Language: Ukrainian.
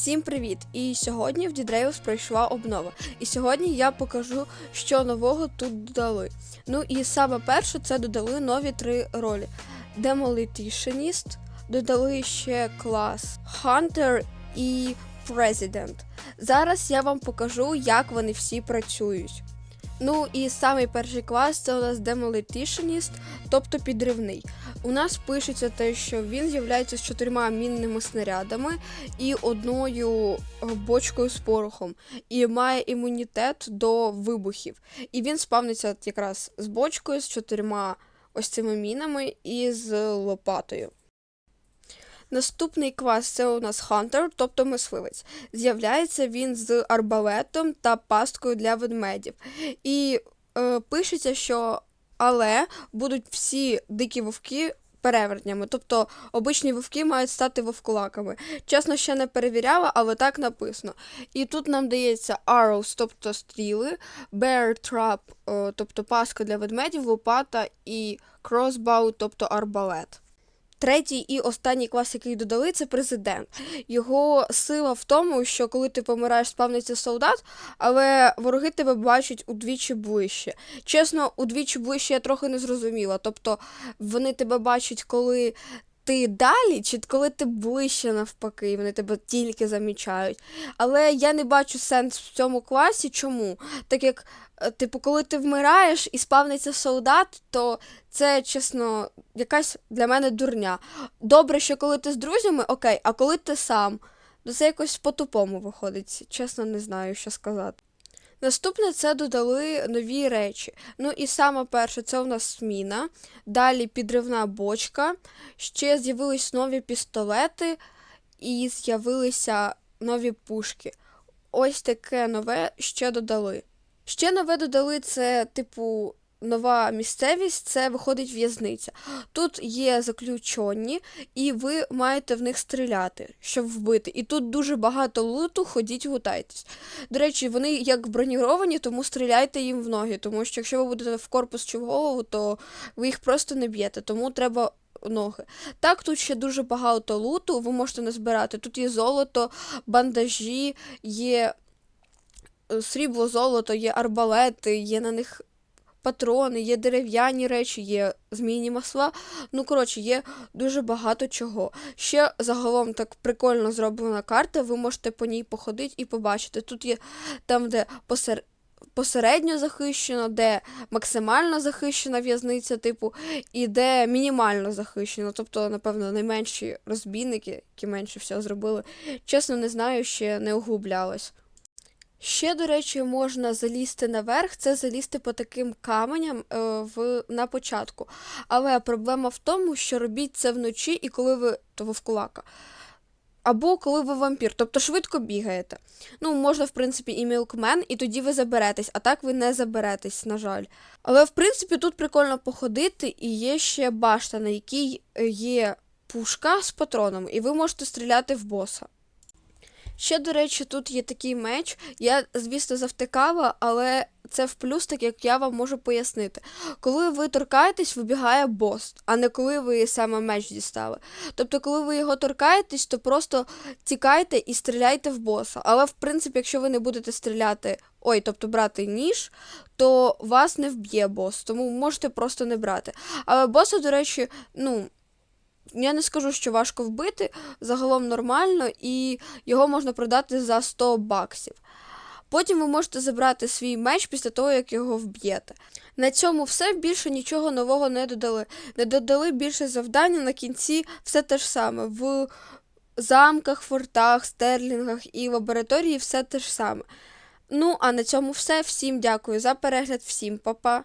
Всім привіт! І сьогодні в Дідреївс пройшла обнова. І сьогодні я покажу, що нового тут додали. Ну і саме перше це додали нові три ролі: Demolitionist, додали ще клас Hunter і President. Зараз я вам покажу, як вони всі працюють. Ну і самий перший клас це у нас Demolitionist, тобто підривний. У нас пишеться те, що він з'являється з чотирма мінними снарядами і одною е, бочкою з порохом, і має імунітет до вибухів. І він спавниться якраз з бочкою, з чотирма ось цими мінами і з лопатою. Наступний клас це у нас Hunter, тобто мисливець. З'являється він з арбалетом та пасткою для ведмедів. І е, пишеться, що але будуть всі дикі вовки перевертнями. Тобто обичні вовки мають стати вовкулаками. Чесно, ще не перевіряла, але так написано. І тут нам дається arrows, тобто стріли, bear trap, е, тобто паска для ведмедів, лопата і crossbow, тобто арбалет. Третій і останній клас, який додали, це президент. Його сила в тому, що коли ти помираєш, спавниться солдат, але вороги тебе бачать удвічі ближче. Чесно, удвічі ближче я трохи не зрозуміла. Тобто вони тебе бачать, коли ти далі, чи коли ти ближче навпаки, і вони тебе тільки замічають. Але я не бачу сенс в цьому класі. Чому? Так як, е, типу, коли ти вмираєш і спавниться солдат, то це чесно якась для мене дурня. Добре, що коли ти з друзями, окей, а коли ти сам, то це якось по-тупому виходить. Чесно, не знаю, що сказати. Наступне це додали нові речі. Ну і саме перше, це у нас сміна, далі підривна бочка, ще з'явились нові пістолети і з'явилися нові пушки. Ось таке нове ще додали. Ще нове додали це, типу, нова місцевість, це виходить в'язниця. Тут є заключені, і ви маєте в них стріляти, щоб вбити. І тут дуже багато луту, ходіть лутайтесь. До речі, вони як броніровані, тому стріляйте їм в ноги, тому що якщо ви будете в корпус чи в голову, то ви їх просто не б'єте, тому треба. Ноги. Так, тут ще дуже багато луту, ви можете назбирати. Тут є золото, бандажі, є е, срібло, золото, є арбалети, є на них патрони, є дерев'яні речі, є змійні масла. Ну, коротше, є дуже багато чого. Ще загалом так прикольно зроблена карта, ви можете по ній походити і побачити. Тут є там, де посер... посередньо захищено, де максимально захищена в'язниця, типу, і де мінімально захищено. Тобто, напевно, найменші розбійники, які менше всього зробили. Чесно, не знаю, ще не углублялась. Ще, до речі, можна залізти наверх, це залізти по таким каменям е, в, на початку. Але проблема в тому, що робіть це вночі і коли ви то вовкулака. Або коли ви вампір, тобто швидко бігаєте. Ну, можна, в принципі, і мілкмен, і тоді ви заберетесь, а так ви не заберетесь, на жаль. Але, в принципі, тут прикольно походити, і є ще башта, на якій е, є пушка з патроном, і ви можете стріляти в боса. Ще, до речі, тут є такий меч. Я, звісно, завтикала, але це в плюс, так як я вам можу пояснити. Коли ви торкаєтесь, вибігає бос, а не коли ви саме меч дістали. Тобто, коли ви його торкаєтесь, то просто тікайте і стріляйте в боса. Але, в принципі, якщо ви не будете стріляти, ой, тобто брати ніж, то вас не вб'є бос, тому можете просто не брати. Але боса, до речі, ну. Я не скажу, що важко вбити, загалом нормально, і його можна продати за 100 баксів. Потім ви можете забрати свій меч після того, як його вб'єте. На цьому все більше нічого нового не додали. Не додали більше завдання на кінці все те ж саме. В замках, фортах, стерлінгах і лабораторії все те ж саме. Ну, а на цьому все. Всім дякую за перегляд, всім па-па.